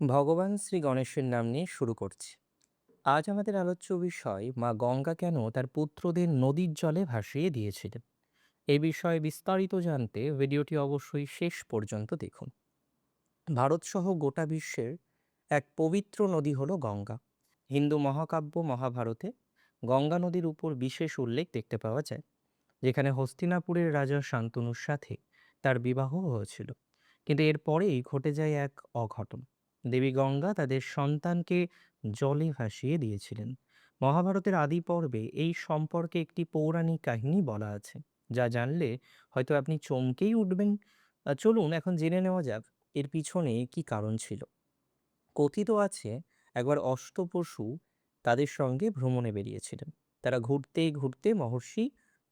ভগবান শ্রী গণেশের নাম নিয়ে শুরু করছি। আজ আমাদের আলোচ্য বিষয়, মা গঙ্গা কেন তার পুত্রদের নদীর জলে ভাসিয়ে দিয়েছিলেন? এ বিষয়ে বিস্তারিত জানতে ভিডিওটি অবশ্যই শেষ পর্যন্ত দেখুন। ভারতসহ গোটা বিশ্বের এক পবিত্র নদী হলো গঙ্গা। হিন্দু মহাকাব্য মহাভারতে গঙ্গা নদীর উপর বিশেষ উল্লেখ দেখতে পাওয়া যায়, যেখানে হস্তিনাপুরের রাজা শান্তনুর সাথে তার বিবাহ হয়েছিল। কিন্তু এরপরেই ঘটে যায় এক অঘটন। দেবী গঙ্গা তাদের সন্তানকে জলে ভাসিয়ে দিয়েছিলেন। মহাভারতের আদি পর্বে এই সম্পর্কে একটি পৌরাণিক কাহিনী বলা আছে, যা জানলে হয়তো আপনি চমকেই উঠবেন। চলুন এখন জেনে নেওয়া যাক এর পিছনে কি কারণ ছিল। কথিত আছে, একবার অষ্টপশু তাদের সঙ্গে ভ্রমণে বেরিয়েছিলেন। তারা ঘুরতে ঘুরতে মহর্ষি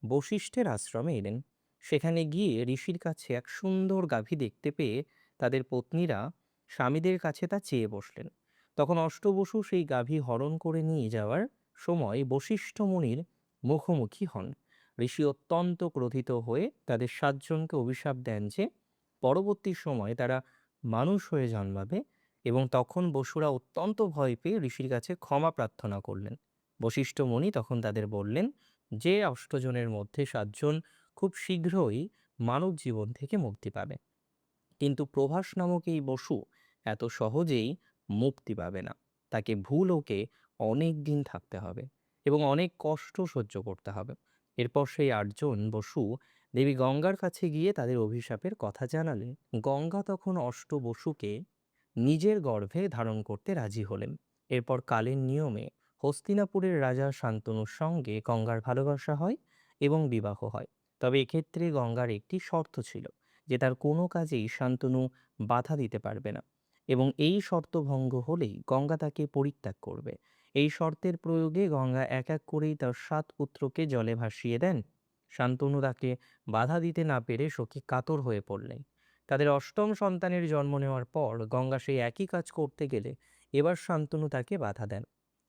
বশিষ্ঠের আশ্রমে এলেন। সেখানে গিয়ে ঋষির কাছে এক সুন্দর গাভী দেখতে পেয়ে তাদের পত্নীরা স্বামীদের কাছে তা চেয়ে বসলেন। তখন অষ্টবসু সেই গাভী হরণ করে নিয়ে যাওয়ার সময় বশিষ্ঠ মুনির মুখোমুখি হন। ঋষি অত্যন্ত ক্রোধিত হয়ে তাদের সাতজনকে অভিশাপ দেন যে, পরবর্তী সময়ে তারা মানুষ হয়ে জন্মাবে এবং তখন বসুরা অত্যন্ত ভয় পেয়ে ঋষির কাছে ক্ষমা প্রার্থনা করলেন। বশিষ্ঠ মুনি তখন তাদের বললেন, যে অষ্টজনের মধ্যে সাতজন খুব শীঘ্রই মানব জীবন থেকে মুক্তি পাবে। কিন্তু প্রভাস নামক এই বসু এত সহজেই মুক্তি পাবে না। তাকে ভুলোকে অনেক দিন থাকতে হবে এবং অনেক কষ্ট সহ্য করতে হবে। এরপর সেই আটজন বসু দেবী গঙ্গার কাছে গিয়ে তাদের অভিশাপের কথা জানালে গঙ্গা তখন অষ্ট বসুকে নিজের গর্ভে ধারণ করতে রাজি হলেন। এরপর কালের নিয়মে হস্তিনাপুরের রাজা শান্তনুর সঙ্গে গঙ্গার ভালোবাসা হয় এবং বিবাহ হয়। তবে এক্ষেত্রে গঙ্গার একটি শর্ত ছিল যে তার কোনো কাজেই শান্তনু বাধা দিতে পারবে না। এবং এই শর্ত ভঙ্গ হলেই গঙ্গা তাকে পরিত্যাগ করবে। এই শর্তের প্রয়োগে গঙ্গা এক এক করেই তার সাত পুত্রকে জলে ভাসিয়ে দেন। শান্তনু তাকে বাধা দিতে না পেরে শোকে কাতর হয়ে পড়লেন। তাদের অষ্টম সন্তানের জন্ম নেওয়ার পর গঙ্গা সেই একই কাজ করতে গেলে এবার শান্তনু তাকে বাধা দেন।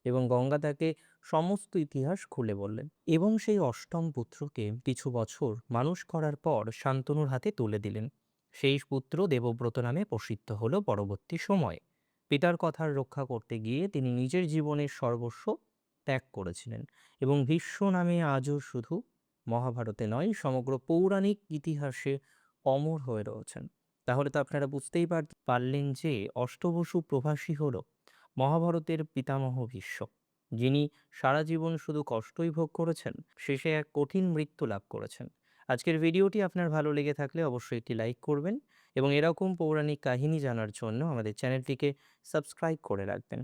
এবং গঙ্গা তাকে সমস্ত ইতিহাস খুলে বললেন। এবং সেই অষ্টম পুত্রকে কিছু বছর মানুষ করার পর শান্তনুর হাতে তুলে দিলেন। সেই পুত্র দেবব্রত নামে প্রসিদ্ধ হল পরবর্তী সময়ে। পিতার কথার রক্ষা করতে গিয়ে তিনি নিজের জীবনের সর্বস্ব ত্যাগ করেছিলেন এবং ভীষ্ম নামে আজও শুধু মহাভারতে নয়, সমগ্র পৌরাণিক ইতিহাসে অমর হয়ে রয়েছেন। তাহলে তো আপনারা বুঝতেই পারলেন যে অষ্টবসু প্রভাসী হলো মহাভারতের পিতামহ ভীষ্ম, যিনি সারা জীবন শুধু কষ্টই ভোগ করেছেন, শেষে এক কঠিন মৃত্যু লাভ করেছেন। আজকের ভিডিওটি আপনার ভালো লেগে থাকলে অবশ্যই একটি লাইক করবেন এবং এরকম পৌরাণিক কাহিনী জানার জন্য আমাদের চ্যানেলটিকে সাবস্ক্রাইব করে রাখবেন।